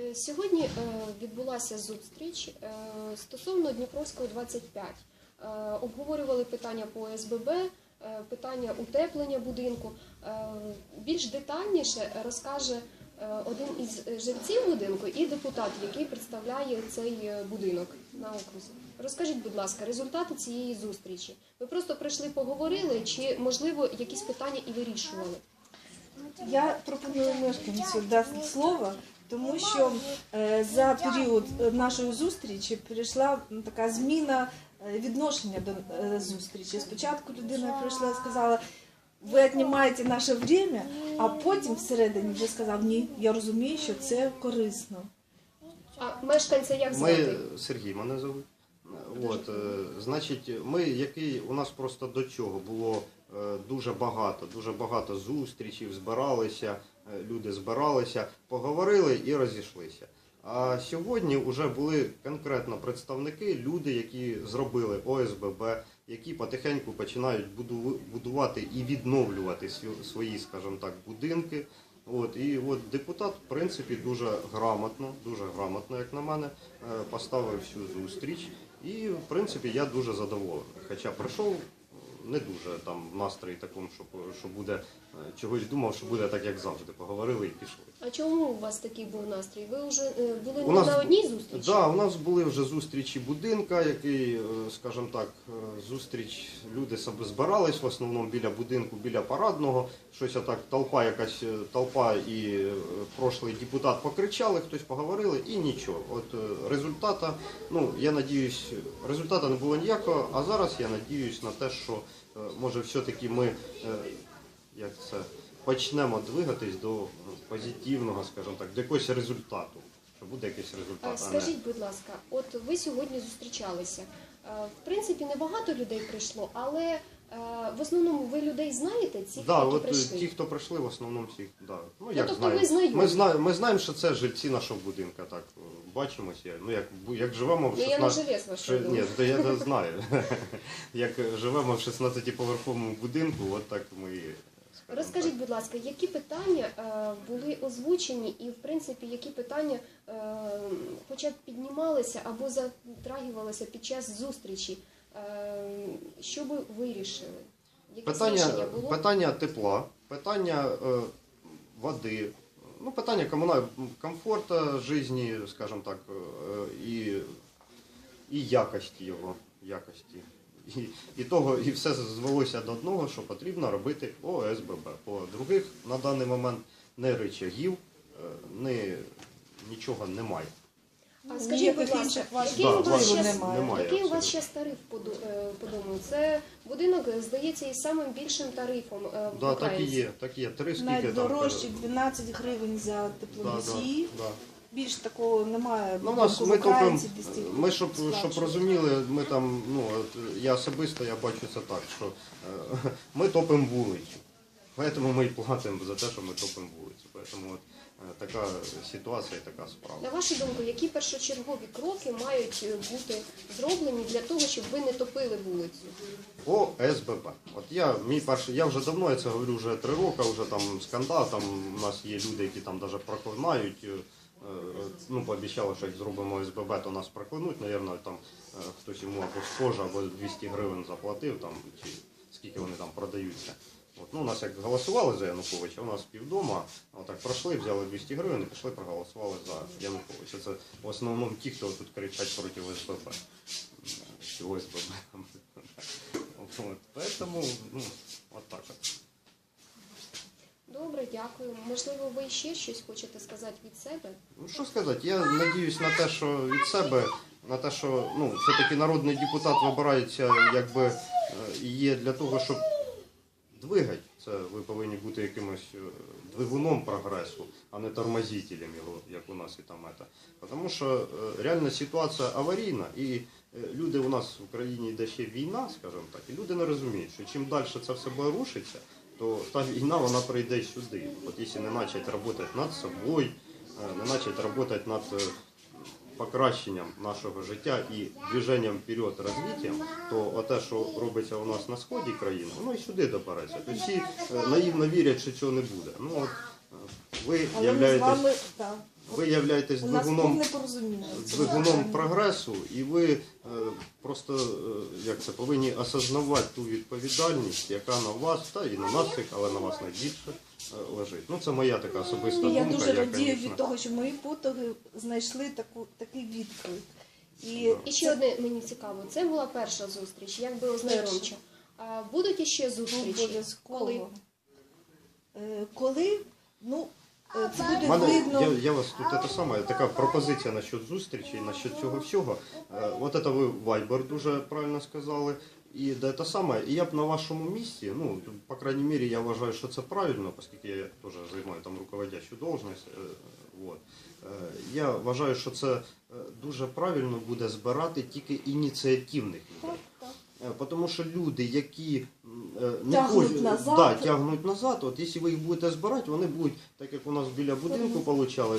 Е, Сьогодні е, відбулася зустріч е, стосовно Дніпровського 25. Е, Обговорювали питання по СББ, питання утеплення будинку. Більш детальніше розкаже один із жильців будинку і депутат, який представляє цей будинок на окрузі. Розкажіть, будь ласка, результати цієї зустрічі. Ви просто прийшли, поговорили, чи можливо якісь питання і вирішували? Я пропоную мешканцю дати слово, тому що е, за період е, нашої зустрічі прийшла така зміна е, відношення до зустрічі. Спочатку людина прийшла і сказала, ви віднімаєте наше время, а потім всередині вже сказав, ні, я розумію, що це корисно. А мешканця як звати? Ми Сергій мене зовуть. От, е, значить, ми, який у нас просто до чого було е, дуже багато, дуже багато зустрічей, збиралися, люди збиралися, поговорили і розійшлися. А сьогодні вже були конкретно представники, люди, які зробили ОСББ, які потихеньку починають будувати і відновлювати свої- скажімо так, будинки. От, і от депутат, в принципі, дуже грамотно, дуже грамотно, як на мене, е, поставив всю зустріч. І, в принципі, я дуже задоволений. Хоча прийшов не дуже там в настрої такому, що, що буде е, чогось думав, що буде так, як завжди. Поговорили і пішли. А чому у вас такий був настрій? Ви вже е, були У нас на одній зустрічі? Да, у нас були вже зустрічі будинка, який, е, скажімо так, е, зустріч, люди себе збирались в основному біля будинку, біля парадного. Щось так, толпа якась е, толпа і е, прошлий депутат покричали, хтось поговорили і нічого. От е, результата, ну я надіюсь, результата не було ніякого, а зараз я надіюсь на те, що може все-таки ми е, як це почнемо двигатись до е, позитивного, скажімо так, до якогось результату. Що буде якийсь результат, Скажіть, будь ласка, от ви сьогодні зустрічалися. Е, В принципі, небагато людей прийшло, але е, в основному ви людей знаєте, ці, Да, які от е, прийшли. ті, хто прийшли, в основному всіх, да. Ну, як тобто знаємо. ви знайомі? Ми знаємо, ми знаємо, що це жильці нашого будинку, так, е, бачимося. Ну, як, як живемо в Ну, я не 16... жилець вашого Ши- Ні, то я знаю. як живемо в 16-поверховому будинку, от так ми Розкажіть, будь ласка, які питання е, були озвучені, і в принципі, які питання е, хоча б піднімалися або затрагивалися під час зустрічі? Е, що ви вирішили? Якесь Питання, було? питання тепла, питання е, води, ну, питання комунального комфорту житті, скажімо так, е, і, і якості його, якості. І, і, того, і все звелося до одного, що потрібно робити ОСББ. По других на даний момент не ричагів, е, не, нічого немає. А скажіть, будь Ніяких ласка, інших який, Да, у вас ще, немає. немає який у вас абсолютно. ще тариф по, ду- е, по дому? Це будинок, здається, із самим більшим тарифом е, в Да, так і Україні. є, так і є. Три скільки там. Найдорожчі е, 12 гривень за да, теплоносії. да, да. Більш такого немає. Ну, у нас ми топимо, ми щоб, щоб розуміли, ми там, ну от я особисто я бачу це так, що е, ми топимо вулицю. Тому ми і платимо за те, що ми топимо вулицю. Тому от е, така ситуація така справа. На вашу думку, які першочергові кроки мають е, бути зроблені для того, щоб ви не топили вулицю? По СББ. От я мій перший, я вже давно я це говорю, вже три роки, вже там скандал, там у нас є люди, які там навіть проклинають. е, е, Ну, пообіцяли, що як зробимо СББ, то нас проклянуть. Навірно, там е, хтось йому або схоже, або 200 гривень заплатив, там, чи скільки вони там продаються. От, ну, у нас як голосували за Януковича, у нас півдома, отак пройшли, взяли 200 гривень і пішли, проголосували за Януковича. Це в основному ті, хто тут кричать проти ОСББ. Чи ОСББ. Вот, поэтому, ну, так. Добре, дякую. Можливо, ви ще щось хочете сказати від себе? Ну, що сказати, я надіюсь на те, що від себе, на те, що ну, все-таки народний депутат вибирається, якби е, є для того, щоб двигати. Це ви повинні бути якимось е, двигуном прогресу, а не тормозителем його, як у нас і там это. Тому що е, реальна ситуація аварійна, і е, люди у нас в Україні йде ще війна, скажімо так, і люди не розуміють, що чим далі це все буде рушитися, то та війна вона прийде сюди. От якщо не почати працювати над собою, не почати працювати над покращенням нашого життя і движенням вперед розвиттям, то те, що робиться у нас на сході країни, воно і сюди добереться. Тобто всі е, наївно вірять, що цього не буде. Ну от е, ви Але ми з являєтесь, вами так. ви являєтесь двигуном двигуном прогресу, і ви е, просто як це повинні осознавати ту відповідальність, яка на вас, та і на нас всіх, але на вас найбільше лежить. Ну це моя така особиста І я дуже радію від того, що мої потоги знайшли таку такий відклик. І, І ще одне мені цікаво. Це була перша зустріч, якби ознайомча. А будуть іще зустрічі? обов'язково. Коли? Е, Коли, ну, е, це буде Мене, видно. я, я вас тут це саме, така пропозиція насчет зустрічі, насчет цього всього. Е, от це ви Viber дуже правильно сказали. І да, це саме, і я б на вашому місці, ну, по крайній мірі, я вважаю, що це правильно, оскільки я теж займаю там руководящу должність. Е, от. Е, я вважаю, що це е, дуже правильно буде збирати тільки ініціативних людей. Тому що люди, які не Тягнуть хочуть- назад. Да, тягнуть назад, от якщо ви їх будете збирати, вони будуть, так як у нас біля будинку вийшло,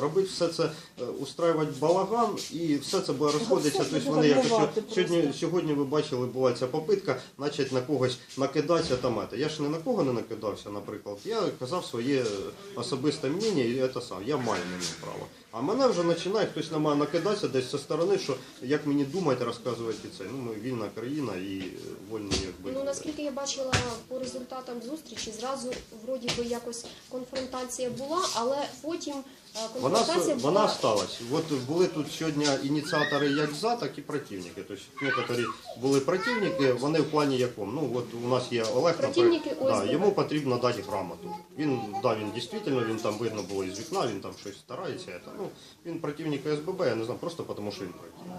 робити все це, е, устраювати балаган і все це буде розходитися. все Тобто вони якось гальмувати сьогодні, просто. сьогодні ви бачили, була ця попитка, значить на когось накидатися там. це. Я ж не на кого не накидався, наприклад. Я казав своє е, особисте мнення, і це сам. Я маю на нього право. А мене вже починає хтось на мене накидатися десь зі сторони, що як мені думати, розказувати це. Ну, ми вільна країна і е, вольні якби. Ну наскільки я бачила по результатам зустрічі, зразу вроді би якось конфронтація була, але потім Вона, с- вона сталася. От були тут сьогодні ініціатори як за, так і противники. Тобто некоторі були противники, вони в плані якому. Ну от у нас є Олег, Противники да, ОСББ. йому потрібно дати грамоту. Він да, він дійсно, він там видно було із вікна, він там щось старається. Це, ну, він противник СББ, я не знаю, просто тому що він противник.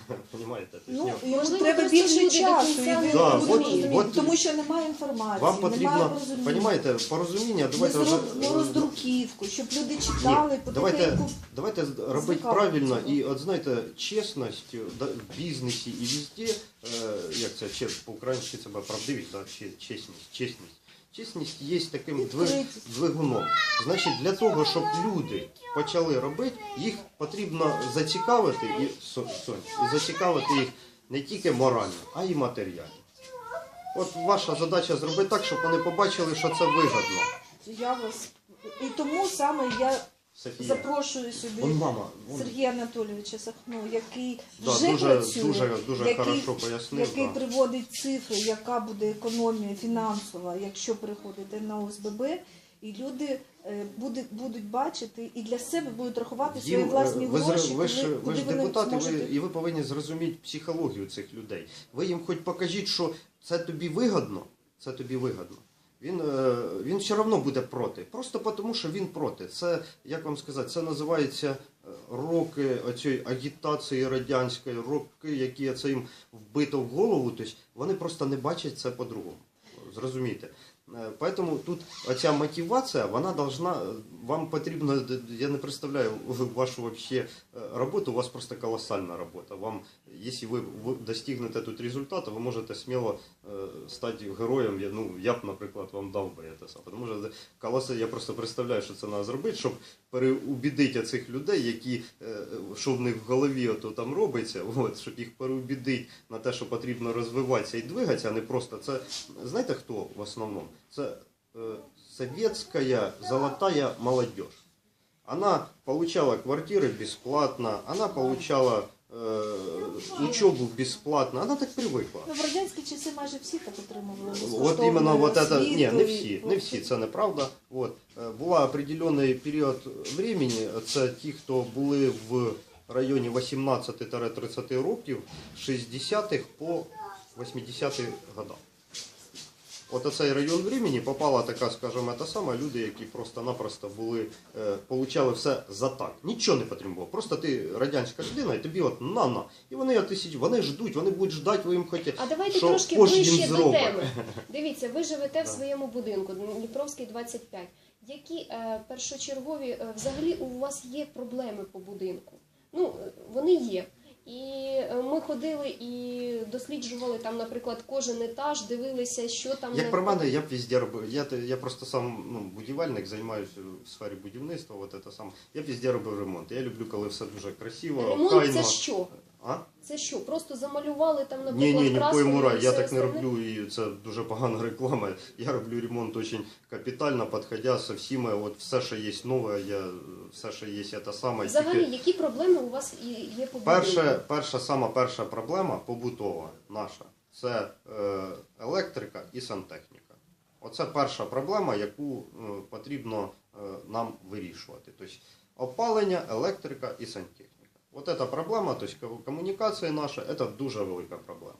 Понимаєте? Ну, йому треба більше часу, і Да, от- от- тому що немає інформації, Вам немає потрібно, порозуміння. розумієте, порозуміння, Ми давайте вже... зробимо роздруківку, щоб люди читали, Ні, давайте, потихеньку. давайте з- робити звикали правильно до цього. і от знаєте, чесність да, в бізнесі і везде, е, як це по-українськи це правдивість, да, че- чесність, чесність. Чесність є таким двигуном. Значить, для того, щоб люди почали робити, їх потрібно зацікавити і, Со- Сонь, і зацікавити їх не тільки морально, а й матеріально. От ваша задача зробити так, щоб вони побачили, що це вигодно. Я вас і тому саме я Софія. запрошую сюди Вон мама, вон. Сергія Анатолійовича Сахно, який Да, вже дуже, працює, дуже, дуже який, хорошо пояснив. який да. приводить цифри, яка буде економія фінансова, якщо переходити на ОСББ, і люди е, буде, будуть бачити і для себе будуть рахувати свої Їм, е, власні ви, гроші. ви ж, ви куди ж вони депутати, ви, і ви повинні зрозуміти психологію цих людей. Ви їм хоч покажіть, що це тобі вигодно, це тобі вигодно. Він, е, він все одно буде проти. Просто тому, що він проти. Це, як вам сказати, це називається е, роки оцієї агітації радянської, роки, які це їм вбито в голову. Тобто вони просто не бачать це по-другому. Зрозумійте. Е, Поэтому тут оця мотивація, вона должна, вам потрібно, я не представляю вашу вообще роботу, у вас просто колоссальна робота. Вам, ви ви достигнете тут результату, ви можете сміло е, стати героєм. Я, ну, я б, наприклад, вам дав би це. Тому що колоса, я просто представляю, що це треба зробити, щоб переубідити цих людей, які, що в них в голові ото там робиться, от, щоб їх переубідити на те, що потрібно розвиватися і двигатися, а не просто це. Знаєте хто в основному? Це е, советская золотая молодежь. Она получала квартиры бесплатно, она получала э, учебу бесплатно, она так привыкла. Ну, в радянські часи майже всі так отримували. От іменно вот это, ні, не всі, не всі, це неправда. От. Е, Була определенний період времени, це ті, хто були в районі 18-30 років, з 60-х по 80-х годах. От оцей район времени попала така, скажімо, та сама люди, які просто-напросто були, е, получали все за так. Нічого не потрібно було. Просто ти радянська людина, і тобі от на-на. І вони от тисяч, вони ждуть, вони будуть ждати, ви їм хочете. А давайте що трошки кожен ближче до зробить. теми. Дивіться, ви живете в своєму будинку, Дніпровський 25. Які е, першочергові е, взагалі у вас є проблеми по будинку? Ну, е, вони є. І ми ходили і досліджували там, наприклад, кожен етаж, дивилися, що там Як про мене, я б везде робив. Я, я просто сам ну, будівельник, займаюся в сфері будівництва. От це сам. Я б везде робив ремонт. Я люблю, коли все дуже красиво, ремонт. охайно. Це що? А? Це що? Просто замалювали там, Ні, наприклад, ні, ні в краскою коєму разі. Я так не роблю, і це дуже погана реклама. Я роблю ремонт дуже капітально, підходя со всіми, от все, що є нове, я, все, що є те саме. Взагалі, тільки- які проблеми у вас є по Перша, перша, сама перша проблема побутова наша це е, електрика і сантехніка. Оце перша проблема, яку е, потрібно е, нам вирішувати. Тобто опалення, електрика і сантехніка. От ця проблема, тобто комунікація наша, це дуже велика проблема.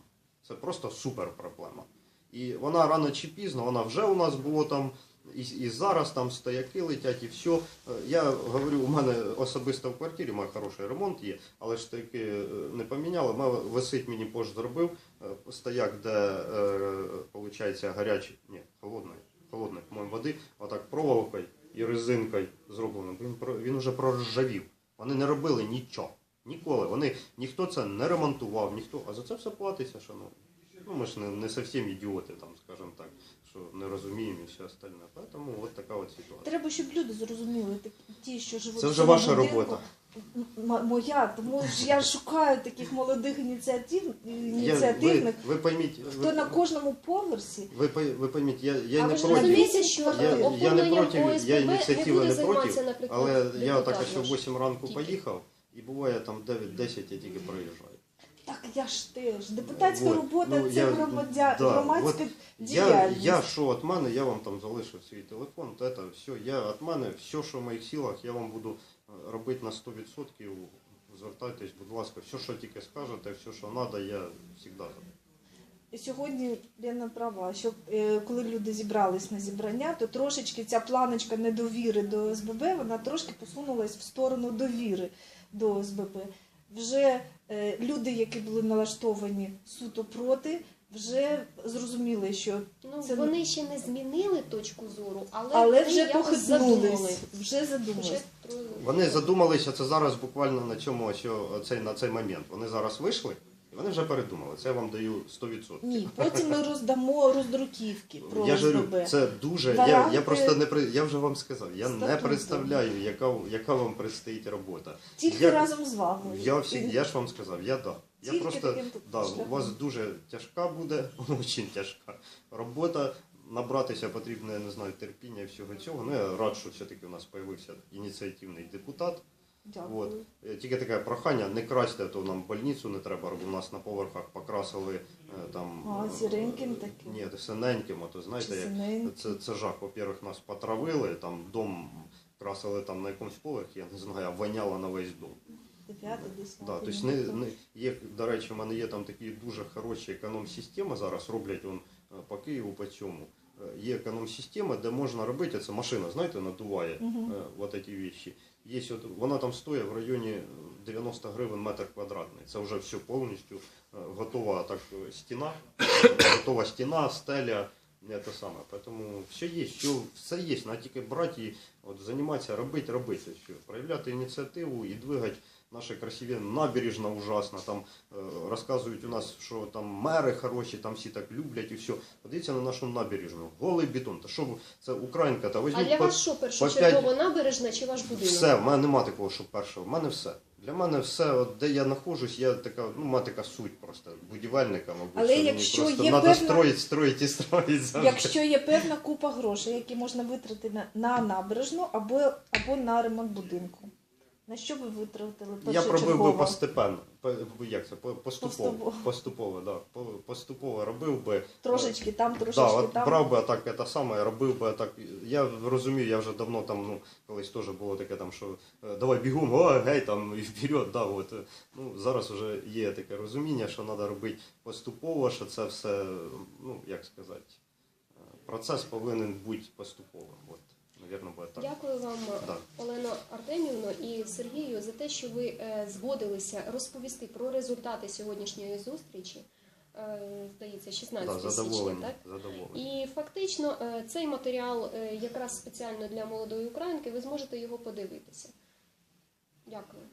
Це просто супер проблема. І вона рано чи пізно, вона вже у нас було там, і, і зараз там стояки летять, і все. Е, Я говорю, у мене особисто в квартирі, мене хороший ремонт є, але ж таки е, не поміняли. Мене висить мені пош зробив е, стояк, де виходить гарячий, ні, холодний, холодний, по-моєму, води, отак проволокою і резинкою зроблено. Він він уже проржавів. Вони не робили нічого. Ніколи. Вони ніхто це не ремонтував, ніхто. А за це все платиться, шановні. Ну, ми ж не, не зовсім ідіоти, там, скажімо так, що не розуміємо і все остальне. Тому от така от ситуація. Треба, щоб люди зрозуміли, так- ті, що живуть Це в вже цьому ваша будинку. робота. М- моя, тому ж я шукаю таких молодих ініціатив, Я, ініціативних, ви, ви пойміть, хто ви, на кожному поверсі. ви, пой- ви пойміть, я, я а не ви ж проти. розумієте, що Я- я не оформленням проти, я ОСББ не буде не займатися, проти, наприклад, Але я депутат так ось наш. 8 ранку Тільки. поїхав, і буває там 9-10 я тільки проїжджаю. Так я ж теж. Депутатська Вот. робота Ну, це я- громадя... да, громадська Я, діяльність. я що від мене, я вам там залишив свій телефон, то це все. Я від мене, все, що в моїх силах, я вам буду е, робити на 100%. Звертайтесь, будь ласка, все, що тільки скажете, все, що треба, я завжди зроблю. І Сьогодні Лена права, що е, коли люди зібрались на зібрання, то трошечки ця планочка недовіри до ОСББ, вона трошки посунулась в сторону довіри до ОСБП, Вже е, люди, які були налаштовані суто проти, вже зрозуміли, що Ну, Це- вони ще не змінили точку зору, але, але вони вже якось похитнулись, вже задумались. Вони задумалися це зараз буквально на цьому що цей, на цей момент. Вони зараз вийшли і вони вже передумали. Це я вам даю 100%. Ні, потім ми роздамо роздруківки про я ж ОСББ. говорю, це дуже. Я, Варіанти- я просто не при- я вже вам сказав, я не Статуту. представляю, яка, яка вам предстоїть робота. Тільки я- разом з вами. Я всі, я ж вам сказав, я да. Я Тільки просто таким да, шляхом. у вас дуже тяжка буде, дуже тяжка робота. Набратися потрібно, я не знаю, терпіння і всього цього. Ну я рад, що все-таки у нас з'явився ініціативний депутат. Дякую. От. Е, Тільки таке прохання, не красьте, то нам больницю не треба, бо у нас на поверхах покрасили е, там. А, е, сіреньким таким? Ні, синеньким, а то знаєте, як це, це жах. Во-первых, нас потравили, там дом красили там на якомусь поверхі, я не знаю, а воняло на весь дом. Да, тобто не, не, є, до речі, в мене є там такі дуже хороші економ-системи зараз, роблять он, е, по Києву по цьому. Е, Є економ-система, де можна робити, це машина, знаєте, надуває е, вот ці вещи. Є, от, вона там стоїть в районі 90 гривень метр квадратний. Це вже все повністю е, готова так, стіна, готова стіна, стеля. Не те саме. Тому все є, що все є. Треба тільки брати і от, займатися, робити, робити. Що, проявляти ініціативу і двигати наші красиві набережна ужасна. Там е, розказують у нас, що там мери хороші, там всі так люблять і все. Подивіться на нашу набережну. Голий бетон. Та що це українка, та А візьміть для по- вас що першочергово набережна чи ваш будинок? все, в мене нема такого, що першого. В мене все. Для мене все, от, де я знаходжусь, я така, ну, маю така суть просто будівельника, мабуть. Але що якщо мені просто є треба певна- строїть, строїть і строїть завжди. Якщо є певна купа грошей, які можна витратити на, на набережну або, або на ремонт будинку. На що ви витратили Я пробив би постепенно. Як це? Поступово. Поступово. Да. Поступово робив би. Трошечки там, трошечки Да, от там. брав би так, це саме, робив би так. Я розумію, я вже давно там, ну, колись теж було таке там, що е, давай бігом, о, гей, там і вперед, да, от. е, Ну, зараз вже є таке розуміння, що треба робити поступово, що це все, ну, як сказати, е, процес повинен бути поступовим. От, навірно, буде так. Дякую вам, Да. Олено Артемівно і Сергію, за те, що ви е, згодилися розповісти про результати сьогоднішньої зустрічі. Е, Здається, 16 Да, січня, так? задоволені. І фактично е, цей матеріал якраз спеціально для молодої українки, ви зможете його подивитися. Дякую.